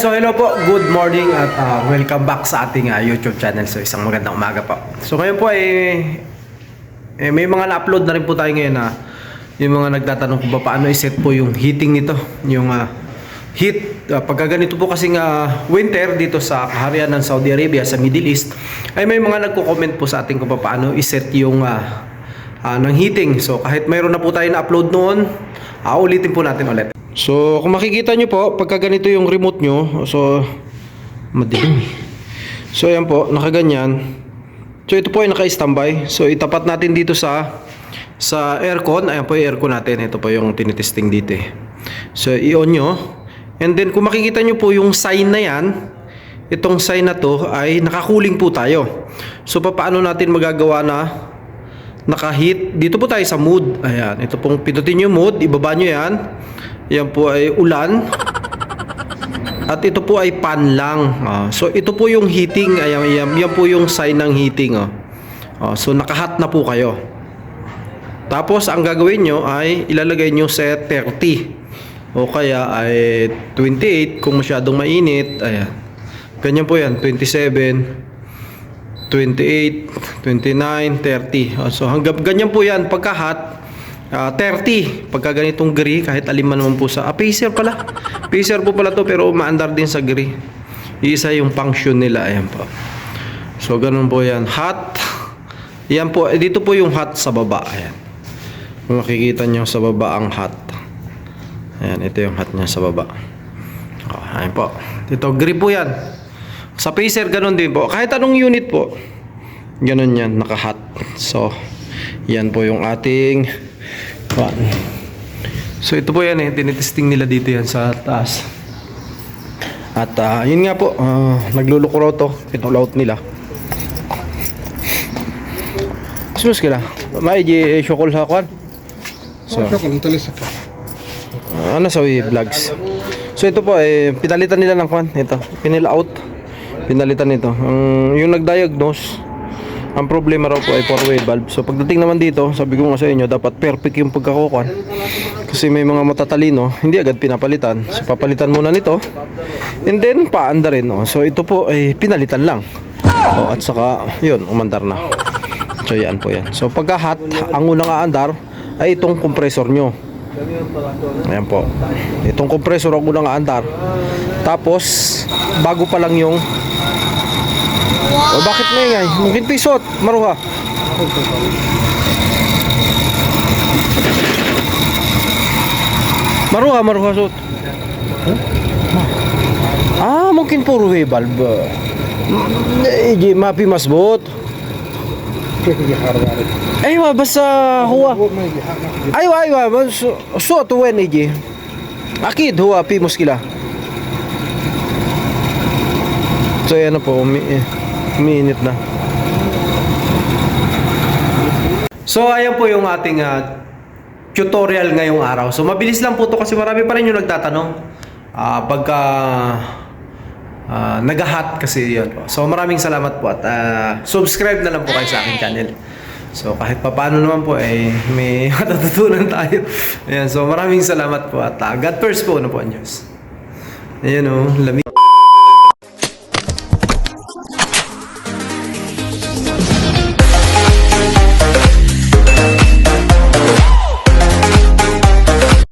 So hello po, good morning at ah, welcome back sa ating ah, YouTube channel. So isang magandang umaga po. So ngayon po ay eh, may mga na-upload na rin po tayo ngayon na yung mga nagtatanong kung ba paano i-set po yung heating nito, yung ah, heat. Uh, pagka ganito po kasing ah, winter dito sa kaharian ng Saudi Arabia sa Middle East, ay may mga nagko-comment po sa ating kung pa- paano i-set yung ah, ah, ng heating. So kahit mayroon na po tayo na-upload noon, ah, ulitin po natin ulit. So kung makikita nyo po, pagka ganito yung remote nyo, so madilim. eh. So ayan po, nakaganyan. So ito po ay naka-standby. So itapat natin dito sa sa aircon. Ayan po yung aircon natin. Ito po yung tinitesting dito eh. So i-on nyo. And then kung makikita nyo po yung sign na yan, itong sign na to ay nakakuling po tayo. So paano natin magagawa na naka-heat? Dito po tayo sa mood. Ayan, ito pong pindutin nyo mood, ibaba nyo yan. Yan po ay ulan. At ito po ay pan lang. Ah, so ito po yung heating. Ayan, yan, yan po yung sign ng heating. Oh. Ah, so nakahat na po kayo. Tapos ang gagawin nyo ay ilalagay nyo sa 30. O kaya ay 28 kung masyadong mainit. Ayan. Ganyan po yan. 27. 28, 29, 30. Ah, So hanggang ganyan po yan pagka-hot. ah, 30 pagka ganitong gray kahit alin man po sa ah, pala. Pacer po pala to pero maandar din sa gray. Isa yung function nila ayan po. So ganun po yan. Hot. Yan po, eh, dito po yung hot sa baba. Ayan. Kung makikita nyo sa baba ang hot. Ayan, ito yung hot niya sa baba. Oh, ayan po. Dito, grip po yan. Sa Pacer, ganun din po. Kahit anong unit po. Ganun yan, naka-hot. So, yan po yung ating fan. So, ito po yan eh. Tinitesting nila dito yan sa taas. At ah, yun nga po, ah, naglulukuro to. Itong layout nila. Sus kila. May di syokol sa kwan. So. Ah, ano sa vlogs. So ito po eh pinalitan nila ng kwan ito. Pinil out. Pinalitan nito. Ang yung nag-diagnose ang problema raw po ay four-way valve. So pagdating naman dito, sabi ko nga sa inyo, dapat perfect yung pagkakukuan. Kasi may mga matatalino, hindi agad pinapalitan. So papalitan muna nito. And then paanda rin. Oh. So ito po ay pinalitan lang. Oh, at saka yun, umandar na. So yan po yan. So pagka hot, ang unang aandar ay itong compressor nyo. Ayan po. Itong compressor ang unang aandar. Tapos, bago pa lang yung... O bakit na ingay? Mungkin pisot. Maruha. Maruha, maruha sot. Ah, mungkin puro way valve. Eh, di mapi masbot. Aywa, basta huwa. Aywa, aywa. So, so to when iji. Akid huwa pi muskila. So yan na po, umi umiinit na. So ayan po yung ating ah, tutorial ngayong araw. So mabilis lang po to kasi marami pa rin yung nagtatanong. Ah, pagka ah, nagahat kasi yun. So maraming salamat po at ah, subscribe na lang po kayo sa aking channel. So kahit papaano naman po eh may matututunan tayo. Ayan, so maraming salamat po at ah, God first po na po ang Diyos. Ayan o, lamig.